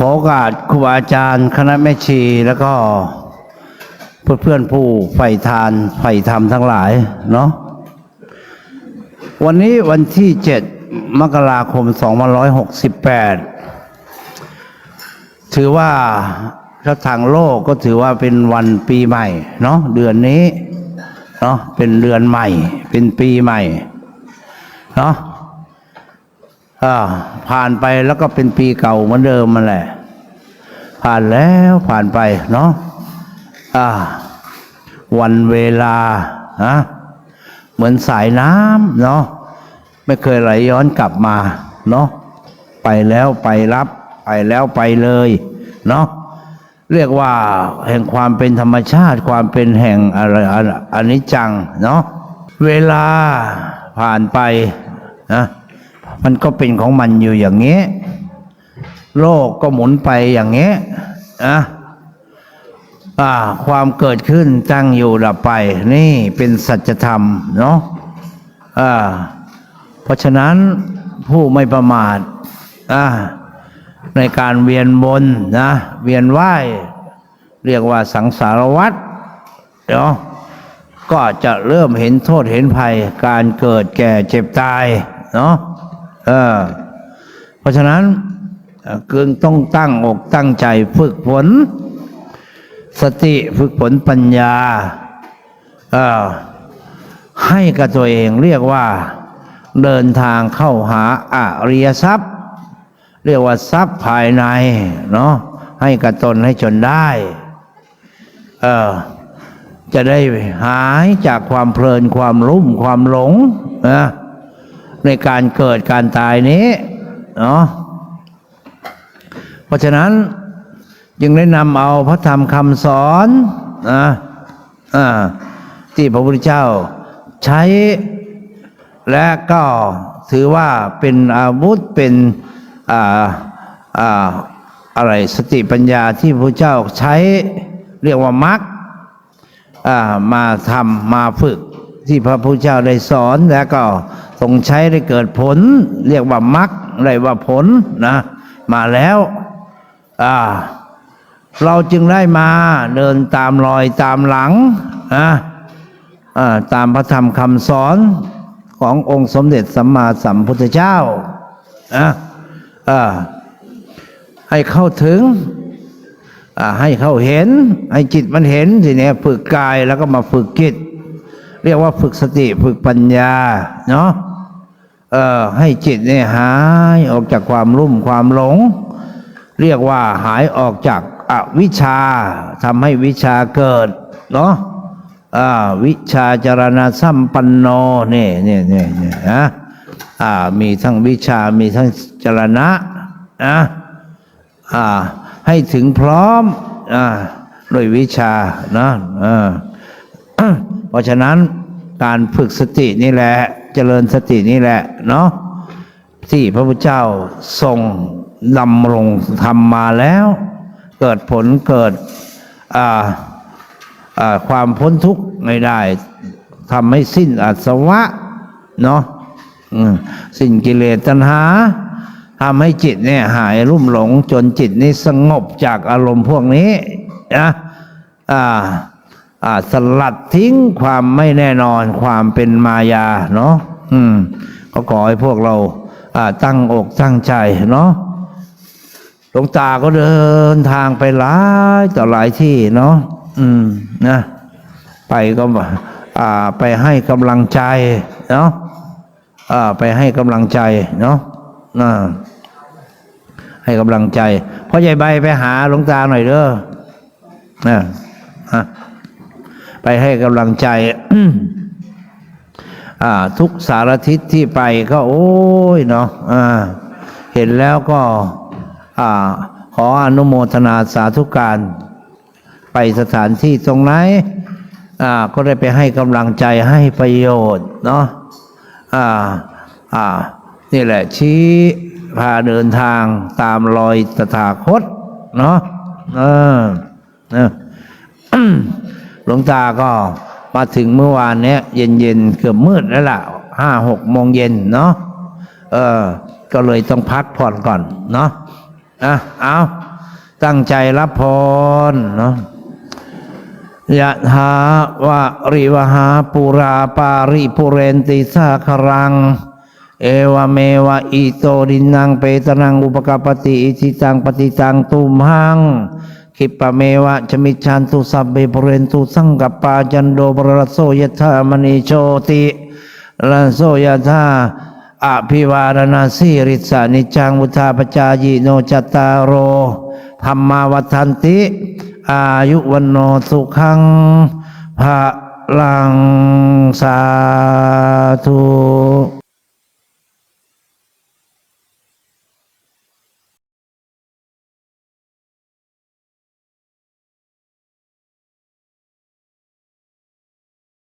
ขอโอกาสครูบาอาจารย์คณะแม่ชีแล้วก็เพื่อนเพื่อนผู้ใฝ่ทานใฝ่ธรรมทั้งหลายเนาะวันนี้วันที่7มกราคม2568ถือว่าถ้าทางโลกก็ถือว่าเป็นวันปีใหม่เนาะเดือนนี้เนาะเป็นเดือนใหม่ เป็นปีใหม่เนาะ ผ่านไปแล้วก็เป็นปีเก่าเหมือนเดิมมันแหละ ผ่านแล้วผ่านไปเนาะอ่าวันเวลาฮะเหมือนสายน้ำเนาะไม่เคยไหลย้อนกลับมาเนาะไปแล้วไปรับ ไปแล้วไปเลยเนาะเรียกว่าแห่งความเป็นธรรมชาติความเป็นแห่งอะไรอันนี้จังเนาะเวลาผ่านไปนะ มันก็เป็นของมันอยู่อย่างนี้ โลกก็หมุนไปอย่างนี้นะอ่า ความเกิดขึ้นตั้งอยู่ดับไป นี่เป็นสัจธรรมเนาะอ่าเพราะฉะนั้นผู้ไม่ประมาทอ่าในการเวียนบนนะเวียนว่ายเรียกว่าสังสารวัฏเนาะก็จะเริ่มเห็นโทษเห็นภัยการเกิดแก่เจ็บตายเนาะ เออเพราะฉะนั้นเกิงต้องตั้งอกตั้งใจฝึกฝนสติฝึกฝนปัญญาเออให้กับตัวเองเรียกว่าเดินทางเข้าหาอริยทรัพย์ เรียกว่าทรัพย์ภายในเนาะให้กับตนให้จนได้เออจะได้หายจากความเพลินความรุ่มความหลงนะ ในการเกิดการตายนี้เนาะเพราะฉะนั้นจึงได้นำเอาพระธรรมคำสอนนะที่พระพุทธเจ้าใช้ และก็ถือว่าเป็นอาวุธเป็นอ่าอ่าอะไรสติปัญญาที่พระเจ้าใช้เรียกว่ามรรคมาทำมาฝึกที่พระพุทธเจ้าได้สอนแล้วก็ ทรงใช้ได้เกิดผล เรียกว่ามรรคเรียกว่าผลนะ มาแล้วอ่าเราจึงได้มาเดินตามรอยตามหลังนะตามพระธรรมคำสอนขององค์สมเด็จสัมมาสัมพุทธเจ้านะให้เข้าถึงให้เข้าเห็น ให้จิตมันเห็นทีเนี้ยฝึกกายแล้วก็มาฝึกจิต เรียกว่าฝึกสติฝึกปัญญาเนาะ เอ่อให้จิตเนี่ยหายออกจากความรุ่มความหลง เรียกว่าหายออกจากอวิชชาทำให้วิชาเกิดเนาะวิชาจารณาสัมปันโนเนี่ยเนี่นี่นี่ยนะอ่ามีทั้งวิชามีทั้งจรณะนะอ่าให้ถึงพร้อมอ่าโดยวิชานะอ่าเพราะฉะนั้นการฝึกสตินี่แหละ เจริญสตินี่แหละ เนาะที่พระพุทธเจ้าทรงดำรงทำมาแล้ว เกิดผลเกิดความพ้นทุกข์ไม่ได้ทำให้สิ้นอาสวะ เนาะสิ้นกิเลสตัณหาทำให้จิตเนี่ยหายรุ่มหลงจนจิตนี้สงบจากอารมณ์พวกนี้นะอ่า สลัดทิ้งความไม่แน่นอนความเป็นมายาเนาะอืมก็ขอให้พวกเราตั้งอกตั้งใจเนาะหลวงตาก็เดินทางไปหลายต่อหลายที่เนาะอืมนะไปก็าไปให้กำลังใจเนาะไปให้กำลังใจเนาะให้กำลังใจพ่อใหญ่ใบไปหาหลวงตาหน่อยเด้อนะอะ ไปให้กำลังใจอ่าทุกสารทิศที่ไปก็โอ้ยเนาะอ่าเห็นแล้วก็อ่าขออนุโมทนาสาธุการ ไปสถานที่ตรงไหนอ่าก็ได้ไปให้กำลังใจให้ประโยชน์เนาะอ่าอ่านี่แหละชี้พาเดินทางตามรอยตถาคตเนาะเออเออ หลวงตาก็มาถึงเมื่อวานเนี้ยเย็นเย็นๆเกือบมืดแล้วล่ะห้าหกโมงเย็นเนาะเออ ก็เลยต้องพักผ่อนก่อนเนาะอะเอาตั้งใจรับพรเนาะยะถาวะริวหาปุราปาริปุเรนติสาครัง เอวเมวะอิโตดินังเปตนังอุปกปปติอิทิตังปฏิตังตุมหัง คิปะเมวะชมิชันตุสัพเบปเรนตุสังกปาจันโดปรโสยธามณีโชติลันโสยธาอภิวารณาสิริสานิจังวุธาปจายโนจตตารโรธรรมาวัฏันติ อายุวันโนสุขังภะลังสาธุ